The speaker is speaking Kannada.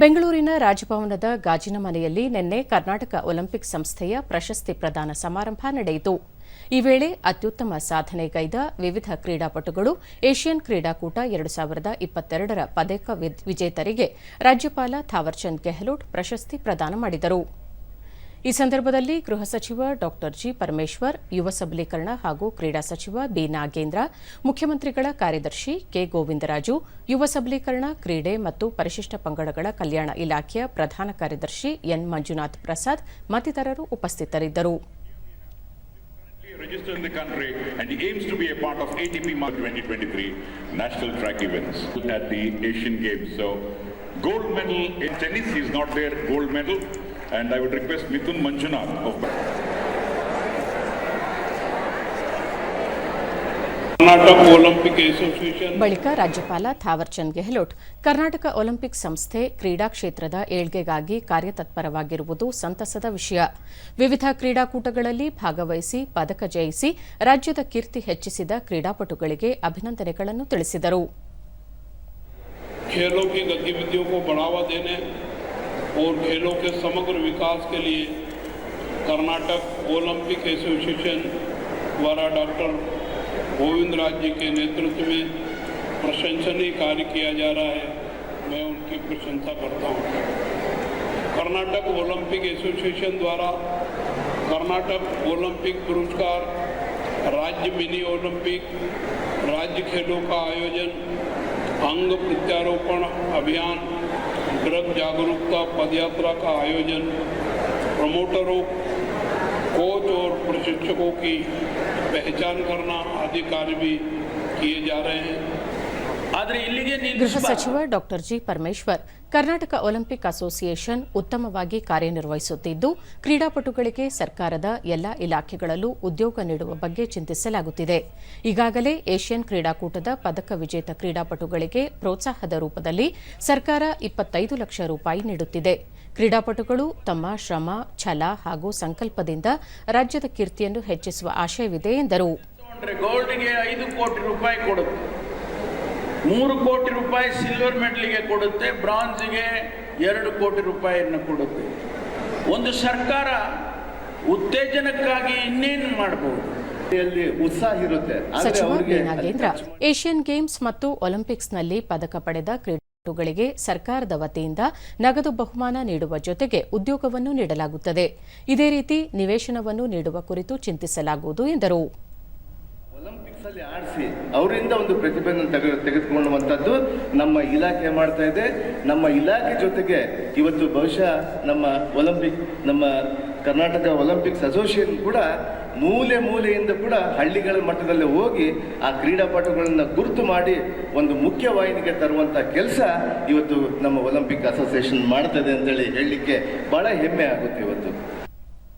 ಬೆಂಗಳೂರಿನ ರಾಜಭವನದ ಗಾಜಿನ ಮನೆಯಲ್ಲಿ ನಿನ್ನೆ ಕರ್ನಾಟಕ ಒಲಿಂಪಿಕ್ ಸಂಸ್ಥೆಯ ಪ್ರಶಸ್ತಿ ಪ್ರದಾನ ಸಮಾರಂಭ ನಡೆಯಿತು. ಈ ವೇಳೆ ಅತ್ಯುತ್ತಮ ಸಾಧನೆಗೈದ ವಿವಿಧ ಕ್ರೀಡಾಪಟುಗಳು ಏಷ್ಯನ್ ಕ್ರೀಡಾಕೂಟ ಎರಡು ಸಾವಿರದ ಇಪ್ಪತ್ತೆರಡರ ಪದಕ ವಿಜೇತರಿಗೆ ರಾಜ್ಯಪಾಲ ಥಾವರ್ಚಂದ್ ಗೆಹ್ಲೋಟ್ ಪ್ರಶಸ್ತಿ ಪ್ರದಾನ ಮಾಡಿದರು. ಈ ಸಂದರ್ಭದಲ್ಲಿ ಗೃಹ ಸಚಿವ ಡಾಕ್ಟರ್ ಜಿ ಪರಮೇಶ್ವರ್ ಯುವ ಸಬಲೀಕರಣ ಹಾಗೂ ಕ್ರೀಡಾ ಸಚಿವ ಬಿ ನಾಗೇಂದ್ರ ಮುಖ್ಯಮಂತ್ರಿಗಳ ಕಾರ್ಯದರ್ಶಿ ಕೆ ಗೋವಿಂದರಾಜು ಯುವ ಸಬಲೀಕರಣ ಕ್ರೀಡೆ ಮತ್ತು ಪರಿಶಿಷ್ಟ ಪಂಗಡಗಳ ಕಲ್ಯಾಣ ಇಲಾಖೆಯ ಪ್ರಧಾನ ಕಾರ್ಯದರ್ಶಿ ಎನ್ ಮಂಜುನಾಥ್ ಪ್ರಸಾದ್ ಮತ್ತಿತರರು ಉಪಸ್ಥಿತರಿದ್ದರು registered in the country and aims to be a part of ATP Mark 2023 national track events at the Asian Games. So gold medal in tennis is not there, gold medal. and I would request Mithun Manjunath of ಬಳಿಕ ರಾಜ್ಯಪಾಲ ಥಾವರ್ಚಂದ್ ಗೆಹ್ಲೋಟ್ ಕರ್ನಾಟಕ ಒಲಿಂಪಿಕ್ ಸಂಸ್ಥೆ ಕ್ರೀಡಾ ಕ್ಷೇತ್ರದ ಏಳ್ಗೆಗಾಗಿ ಕಾರ್ಯತತ್ಪರವಾಗಿರುವುದು ಸಂತಸದ ವಿಷಯ. ವಿವಿಧ ಕ್ರೀಡಾಕೂಟಗಳಲ್ಲಿ ಭಾಗವಹಿಸಿ ಪದಕ ಜಯಿಸಿ ರಾಜ್ಯದ ಕೀರ್ತಿ ಹೆಚ್ಚಿಸಿದ ಕ್ರೀಡಾಪಟುಗಳಿಗೆ ಅಭಿನಂದನೆಗಳನ್ನು ತಿಳಿಸಿದರು. और खेलों के समग्र विकास के लिए कर्नाटक ओलंपिक एसोसिएशन द्वारा डॉक्टर गोविंद राज जी के नेतृत्व में प्रशंसनीय कार्य किया जा रहा है। मैं उनकी प्रशंसा करता हूँ। कर्नाटक ओलंपिक एसोसिएशन द्वारा कर्नाटक ओलंपिक पुरस्कार, राज्य मिनी ओलंपिक, राज्य खेलों का आयोजन, अंग प्रत्यारोपण अभियान ड्रग जागरूकता पदयात्रा का आयोजन प्रमोटरों, कोच और प्रशिक्षकों की पहचान करना आदि कार्य भी किए जा रहे हैं। ಆದ್ರೆ ಇಲ್ಲಿಗೆ ಗೃಹ ಸಚಿವ doctor G Parameshwar Karnataka Olympic association ಉತ್ತಮವಾಗಿ ಕಾರ್ಯನಿರ್ವಹಿಸುತ್ತಿದ್ದು ಕ್ರೀಡಾಪಟುಗಳಿಗೆ ಸರ್ಕಾರದ ಎಲ್ಲ ಇಲಾಖೆಗಳಲ್ಲೂ ಉದ್ಯೋಗ ನೀಡುವ ಬಗ್ಗೆ ಚಿಂತಿಸಲಾಗುತ್ತಿದೆ. ಈಗಾಗಲೇ ಏಷ್ಯನ್ ಕ್ರೀಡಾಕೂಟದ ಪದಕ ವಿಜೇತ ಕ್ರೀಡಾಪಟುಗಳಿಗೆ ಪ್ರೋತ್ಸಾಹದ ರೂಪದಲ್ಲಿ ಸರ್ಕಾರ ಇಪ್ಪತ್ತೈದು ಲಕ್ಷ ರೂಪಾಯಿ ನೀಡುತ್ತಿದೆ. ಕ್ರೀಡಾಪಟುಗಳು ತಮ್ಮ ಶ್ರಮ ಛಲ ಹಾಗೂ ಸಂಕಲ್ಪದಿಂದ ರಾಜ್ಯದ ಕೀರ್ತಿಯನ್ನು ಹೆಚ್ಚಿಸುವ ಆಶಯವಿದೆ ಎಂದರು ತಗೊಂಡ್ರೆ ಗೋಲ್ಡ್ಗೆ ಐದು ಕೋಟಿ ರೂಪಾಯಿ ಕೊಡುತ್ತೆ ಮೂರು ಕೋಟಿ ರೂಪಾಯಿ ಸಿಲ್ವರ್ ಮೆಡಲ್ಗೆ ಕೊಡುತ್ತೆ ಬ್ರಾಂಜಿಗೆ ಎರಡು ಕೋಟಿ ರೂಪಾಯಿಯನ್ನು ಕೊಡುತ್ತೆ. ಒಂದು ಸರ್ಕಾರ ಉತ್ತೇಜನಕ್ಕಾಗಿ ಇನ್ನೇನು ಮಾಡಬಹುದು ಏಷ್ಯನ್ ಗೇಮ್ಸ್ ಮತ್ತು ಒಲಿಂಪಿಕ್ಸ್ನಲ್ಲಿ ಪದಕ ಪಡೆದ ಕ್ರೀಡಾಪಟುಗಳಿಗೆ ಸರ್ಕಾರದ ವತಿಯಿಂದ ನಗದು ಬಹುಮಾನ ನೀಡುವ ಜೊತೆಗೆ ಉದ್ಯೋಗವನ್ನು ನೀಡಲಾಗುತ್ತದೆ. ಇದೇ ರೀತಿ ನಿವೇಶನವನ್ನು ನೀಡುವ ಕುರಿತು ಚಿಂತಿಸಲಾಗುವುದು ಎಂದರು. ಅಲ್ಲಿ ಆಡಿಸಿ ಅವರಿಂದ ಒಂದು ಪ್ರತಿಭೆಯನ್ನು ತೆಗೆ, ತೆಗೆದುಕೊಳ್ಳುವಂಥದ್ದು ನಮ್ಮ ಇಲಾಖೆ ಮಾಡ್ತಾ ಇದೆ. ನಮ್ಮ ಇಲಾಖೆ ಜೊತೆಗೆ ಇವತ್ತು ಬಹುಶಃ ನಮ್ಮ ಒಲಿಂಪಿಕ್, ನಮ್ಮ ಕರ್ನಾಟಕ ಒಲಿಂಪಿಕ್ಸ್ ಅಸೋಸಿಯೇಷನ್ ಕೂಡ ಮೂಲೆ ಮೂಲೆಯಿಂದ ಕೂಡ ಹಳ್ಳಿಗಳ ಮಟ್ಟದಲ್ಲಿ ಹೋಗಿ ಆ ಕ್ರೀಡಾಪಟುಗಳನ್ನು ಗುರುತು ಮಾಡಿ ಒಂದು ಮುಖ್ಯ ವಾಹಿನಿಗೆ ತರುವಂಥ ಕೆಲಸ ಇವತ್ತು ನಮ್ಮ ಒಲಿಂಪಿಕ್ ಅಸೋಸಿಯೇಷನ್ ಮಾಡ್ತದೆ ಅಂತೇಳಿ ಹೇಳಲಿಕ್ಕೆ ಭಾಳ ಹೆಮ್ಮೆ ಆಗುತ್ತೆ ಇವತ್ತು.